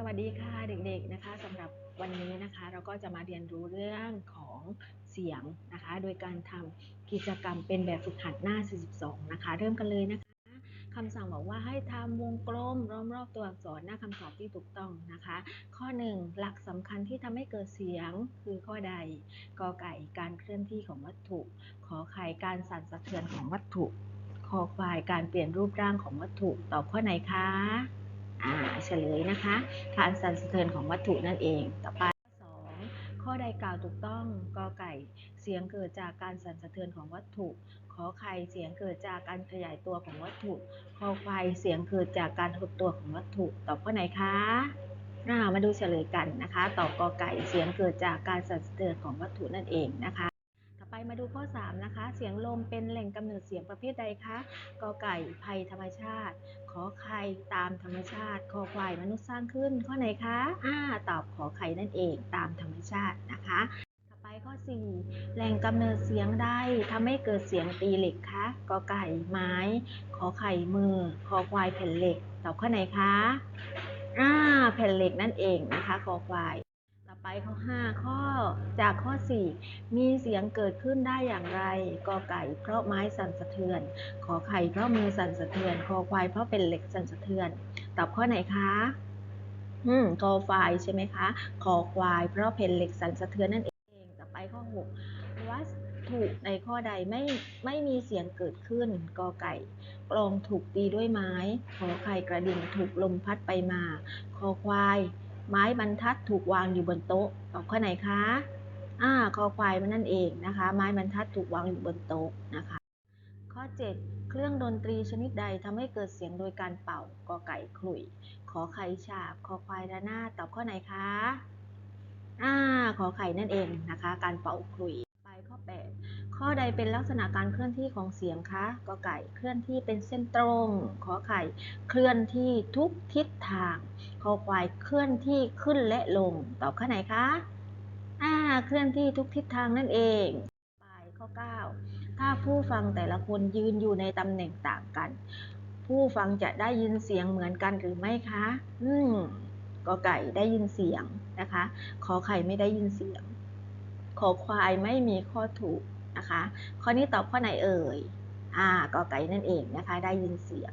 สวัสดีค่ะเด็กๆนะคะสำหรับวันนี้นะคะเราก็จะมาเรียนรู้เรื่องของเสียงนะคะ โดยการทำกิจกรรมเป็นแบบฝึกหัดหน้า 42 นะคะ เริ่มกันเลยนะคะคำสั่งบอกว่าให้ทำวงกลมล้อมรอบตัวอักษรหน้าคำตอบที่ถูกต้องนะคะ ข้อ 1 หลักสำคัญที่ทำให้เกิดเสียงคือข้อใดกอไก่การเคลื่อนที่ของวัตถุขอไข่การสั่นสะเทือนของวัตถุคอควายการเปลี่ยนรูปร่างของวัตถุตอบข้อไหนคะ อ่าเฉลยนะคะ การสั่นสะเทือนของวัตถุนั่นเอง ต่อไปข้อ2ข้อใดกล่าวถูกต้องกอไก่ เสียงเกิดจากการสั่นสะเทือนของวัตถุขอไข่เสียงเกิดจากการขยายตัวของวัตถุคอควายเสียงเกิดจากการหดตัวของวัตถุตอบข้อไหนคะามาดูเฉลยกันนะคะตอบกอไก่เสียงเกิดจากการสั่นสะเทือนของวัตถุนั่นเองนะคะ ไปมาดูข้อ 3 นะคะ เสียงลมเป็นแหล่งกำเนิดเสียงประเภทใดคะกอไก่ภัยธรรมชาติ ขอไข่ตามธรรมชาติ คอควายมนุษย์สร้างขึ้น ข้อไหนคะอ่าตอบขอไข่นั่นเองตามธรรมชาตินะคะต่อไปข้อ 4 แหล่งกำเนิดเสียงใดทำให้เกิดเสียงตีเหล็กคะกอไก่ไม้ ขอไข่มือ คอควายแผ่นเหล็ก ตอบข้อไหนคะ อ่า แผ่นเหล็กนั่นเองนะคะ คอควาย ไปข้อ 5 ข้อจากข้อ 4 มีเสียงเกิดขึ้นได้อย่างไรกอไก่เพราะไม้สั่นสะเทือน ขอไข่เพราะมือสั่นสะเทือน คอควายเพราะเป็นเหล็กสั่นสะเทือน ตอบข้อไหนคะอืมคอควายใช่ไหมคะคอควายเพราะเป็นเหล็กสั่นสะเทือนนั่นเองต่อไปข้อ 6 วัตถุในข้อใดไม่ไม่มีเสียงเกิดขึ้นกอไก่กลองถูกตีด้วยไม้ ขอไข่กระดิ่งถูกลมพัดไปมา คอควาย ไม้บรรทัดถูกวางอยู่บนโต๊ะตอบข้อไหนคะอ่าคอควายมันนั่นเองนะคะ ไม้บรรทัดถูกวางอยู่บนโต๊ะนะคะ ข้อ 7 เครื่องดนตรีชนิดใดทำให้เกิดเสียงโดยการเป่ากอไก่ขลุ่ยขอไข่ฉาบคอควายระนาดตอบข้อไหนคะอ่าขอไข่นั่นเองนะคะ การเป่าขลุ่ยไปข้อ 8 ข้อใดเป็นลักษณะการเคลื่อนที่ของเสียงคะกอไก่เคลื่อนที่เป็นเส้นตรง ขอไข่เคลื่อนที่ทุกทิศทาง คอควายเคลื่อนที่ขึ้นและลง ตอบข้อไหนคะอ่าเคลื่อนที่ทุกทิศทางนั่นเองไปข้อ 9 ถ้าผู้ฟังแต่ละคนยืนอยู่ในตำแหน่งต่างกัน ผู้ฟังจะได้ยินเสียงเหมือนกันหรือไม่คะ อืมกอไก่ได้ยินเสียงนะคะ ขอไข่ไม่ได้ยินเสียง ขอควายไม่มีข้อถูกนะคะ ข้อนี้ตอบข้อไหนเอ่ย อ่ากอไก่นั่นเองนะคะ ได้ยินเสียง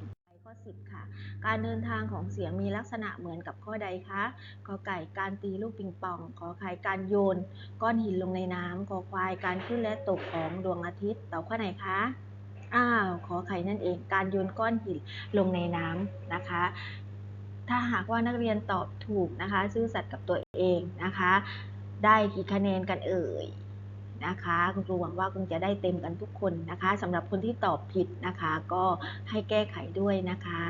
10 ค่ะ การเดินทางของเสียงมีลักษณะเหมือนกับข้อใดคะกอไก่การตีลูกปิงปองขอไข่การโยน ก้อนหินลงในน้ำขอควายการขึ้นและตกของดวงอาทิตย์ตอบข้อไหนคะอ้าวขอไข่นั่นเองการโยนก้อนหินลงในน้ำนะคะ ถ้าหากว่านักเรียนตอบถูกนะคะ ซื่อสัตย์กับตัวเองนะคะ ได้กี่คะแนนกันเอ่ย นะคะ คุณครูหวังว่าคุณจะได้เต็มกันทุกคนนะคะสำหรับคนที่ตอบผิดนะคะ ก็ให้แก้ไขด้วยนะคะ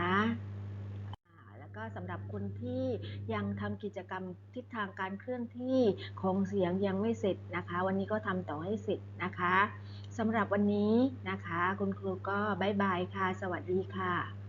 แล้วก็สำหรับคนที่ยังทำกิจกรรมทิศทางการเคลื่อนที่ของเสียงยังไม่เสร็จนะคะ วันนี้ก็ทำต่อให้เสร็จนะคะสำหรับวันนี้นะคะ คุณครูก็บายบายค่ะ สวัสดีค่ะ